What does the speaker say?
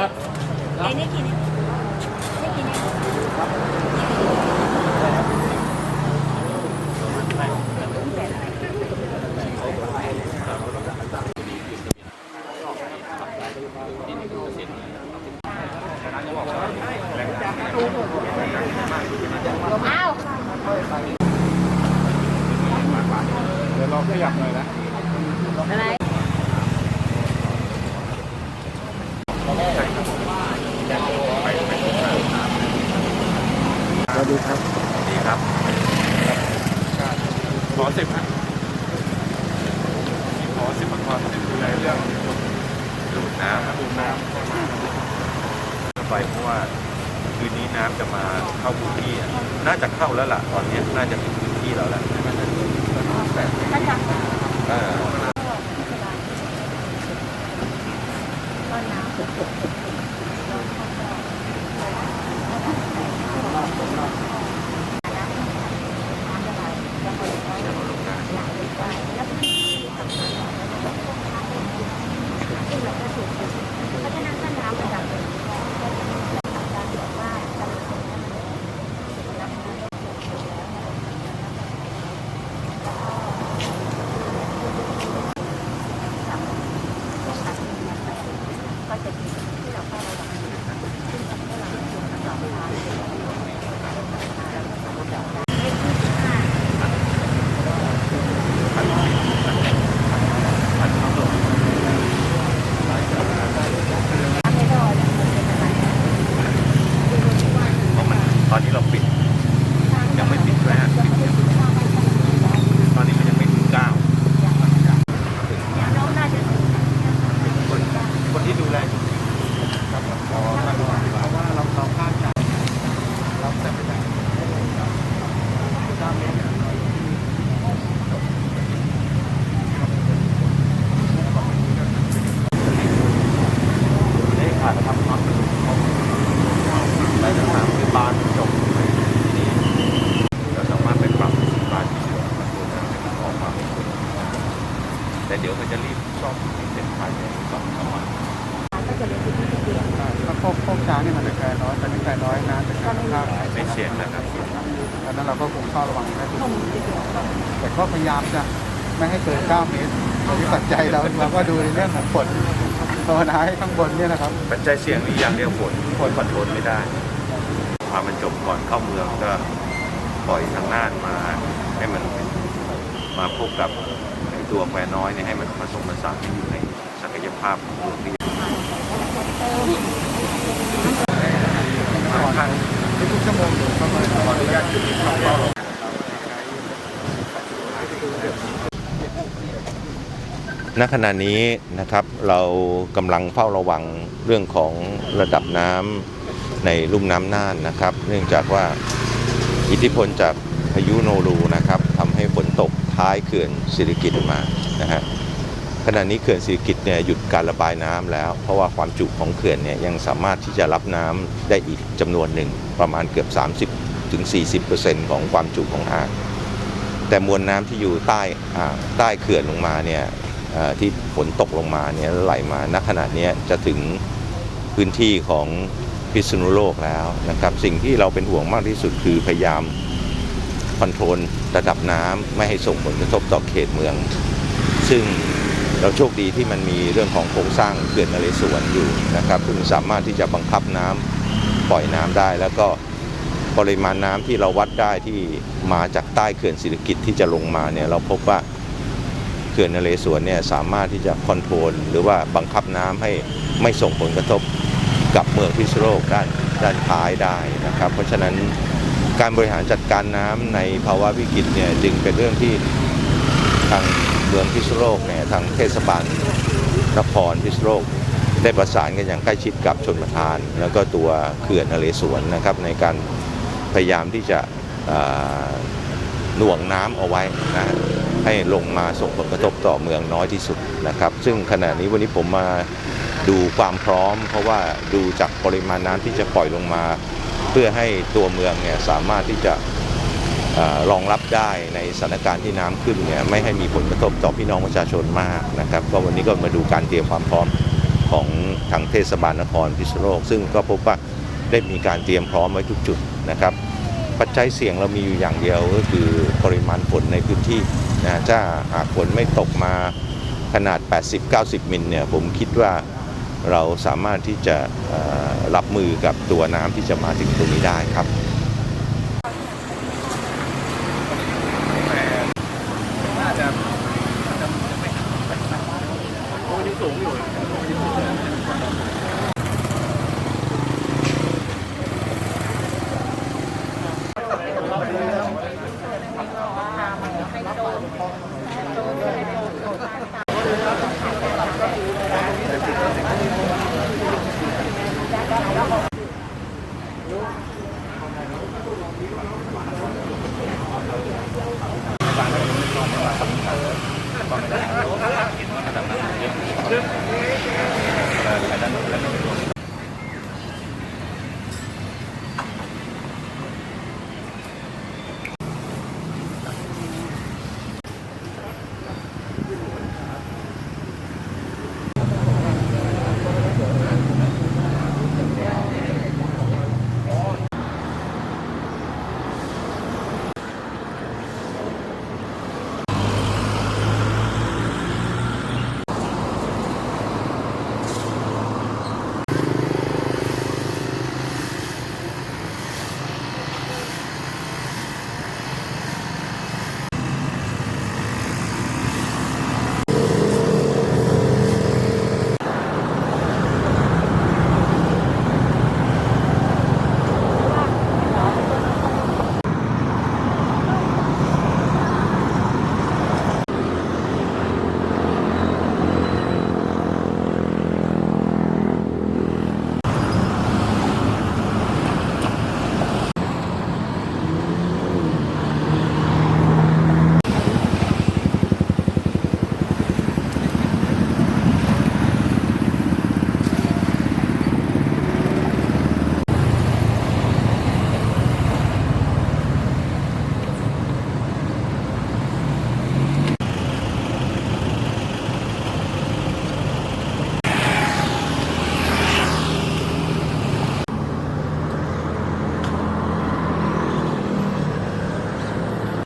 ครับไอ้นี่กี่นี่นี่กี่นี่อ้าวเดี๋ยวเราขยับหน่อยนะอะไร สวัสดีครับ ดีครับ ขอสิบฮะขอสิบขอสิบดูแลเรื่อง ดู ดน้ำดูน้ไปเพราะว่าคืนนี้น้ำจะมาเข้าพื้นที่น่าจะเข้าแล้วล่ะ ตอนนี้น่าจะถึงพื้นที่เราแล้วเออ เพราะมันตอนนี้เราปิด ยังไม่ปิดแรกปิดยังตอนนี้มันยังไม่ถึงเก้าคนคนที่ดูแลอยู่ำครับขอท่านระวังดีกว่าเพราะว่าเราเราคาดการณ์เราแต่ไม่ได้ด้านนี้เนี่ย ได้ขาดทำความไปสถานพยาบาลจบทีนี้เราสามารถไปปรับที่บ้านที่เหลือมันควรจะให้มันออกมาเป็นคนแต่เดี๋ยวเขา จะรีบซ่อมให้เสร็จภายในสองสามวันถ้าโคกโคกช้างนี่มันจะแค่น้อยแต่นี่แค่น้อยน้ำจะแค่ข้างไม่เสี่ยงนะครับดังนั้นเราก็คงเฝ้าระวังให้ดีแต่ก็พยายามจะไม่ให้เกิน9เมตรที่ปัจจัยเราเราก็ดูในเรื่องของฝนภาวนาให้ข้างบนเนี่ยนะครับปัจจัยเสี่ยงมีอย่างเดียวฝนฝนคอนโทรลไม่ได้พามันจบก่อนเข้าเมืองก็ปล่อยทางน่านมาให้มันมาพบกับไอ้ ตัวแควน้อยเนี่ยให้มันผสมผสานอยู่ในศักยภาพของเมืองที่อนทุกชั่วโมงอยู่ประมาณขออนุญาตจุดที่เข้าเฝ้าณขณะนี้นะครับเรากำลังเฝ้าระวังเรื่องของระดับน้ำในลุ่มน้ำน่านนะครับ เนื่องจากว่าอิทธิพลจากพายุโนรูนะครับทำให้ฝนตก ท้ายเขื่อนสิริกิตมานะฮะขณะนี้เขื่อนสิริกิตเนี่ยหยุดการระบายน้ำแล้ว เพราะว่าความจุของเขื่อนเนี่ยยังสามารถที่จะรับน้ำได้อีกจำนวนหนึ่งประมาณเกือบ 30ถึง40%ของความจุของอ่างแต่มวลน้ำที่อยู่ใต้อ่างใต้เขื่อนลงมาเนี่ยที่ฝนตกลงมาเนี่ยไหลมาณขณะนี้จะถึงพื้นที่ของพิษณุโลกแล้วนะครับ สิ่งที่เราเป็นห่วงมากที่สุดคือพยายาม คอนโทรลระดับน้ำไม่ให้ส่งผลกระทบต่อเขตเมือง ซึ่งเราโชคดีที่มันมีเรื่องของโครงสร้างเขื่อนนเรศวรอยู่นะครับซึ่งสามารถที่จะบังคับน้ำปล่อยน้ำได้ แล้วก็ปริมาณน้ำที่เราวัดได้ที่มาจากใต้เขื่อนศิริกิตที่จะลงมาเนี่ยเราพบว่าเขื่อนนเรศวรเนี่ยสามารถที่จะคอนโทรลหรือว่าบังคับน้ำให้ไม่ส่งผลกระทบกับเมืองพิษณุโลกด้านด้านท้ายได้นะครับ เพราะฉะนั้น การบริหารจัดการน้ำในภาวะวิกฤตเนี่ยจึงเป็นเรื่องที่ทางเมืองพิษณุโลกเนี่ยทางเทศบาลนครพิษณุโลกได้ประสานกันอย่างใกล้ชิดกับชนประทาน แล้วก็ตัวเขื่อนนเรศวรนะครับ ในการพยายามที่จะหน่วงน้ำเอาไว้นะให้ลงมาส่งผลกระทบต่อเมืองน้อยที่สุดนะครับ ซึ่งขณะนี้วันนี้ผมมาดูความพร้อม เพราะว่าดูจากปริมาณน้ำที่จะปล่อยลงมา เพื่อให้ตัวเมืองเนี่ยสามารถที่จะอรองรับได้ในสถานการณ์ที่น้ำขึ้นเนี่ยไม่ให้มีผลกระทบต่อพี่น้องประชาชนมากนะครับก็วันนี้ก็มาดูการเตรียมความพร้อมของทางเทศบาลนครพิษณุโลกซึ่งก็พบว่าได้มีการเตรียมพร้อมไว้ทุกจุดนะครับ ปัจจัยเสี่ยงเรามีอยู่อย่างเดียวก็คือปริมาณฝนในพื้นที่นะถ้าหากฝนไม่ตกมาขนาด 80-90 มิลเนี่ยผมคิดว่า เราสามารถที่จะรับมือกับตัวน้ำที่จะมาถึงตรงนี้ได้ครับ Hãy subscribe cho kênh Ghiền Mì Gõ Để không bỏ lỡ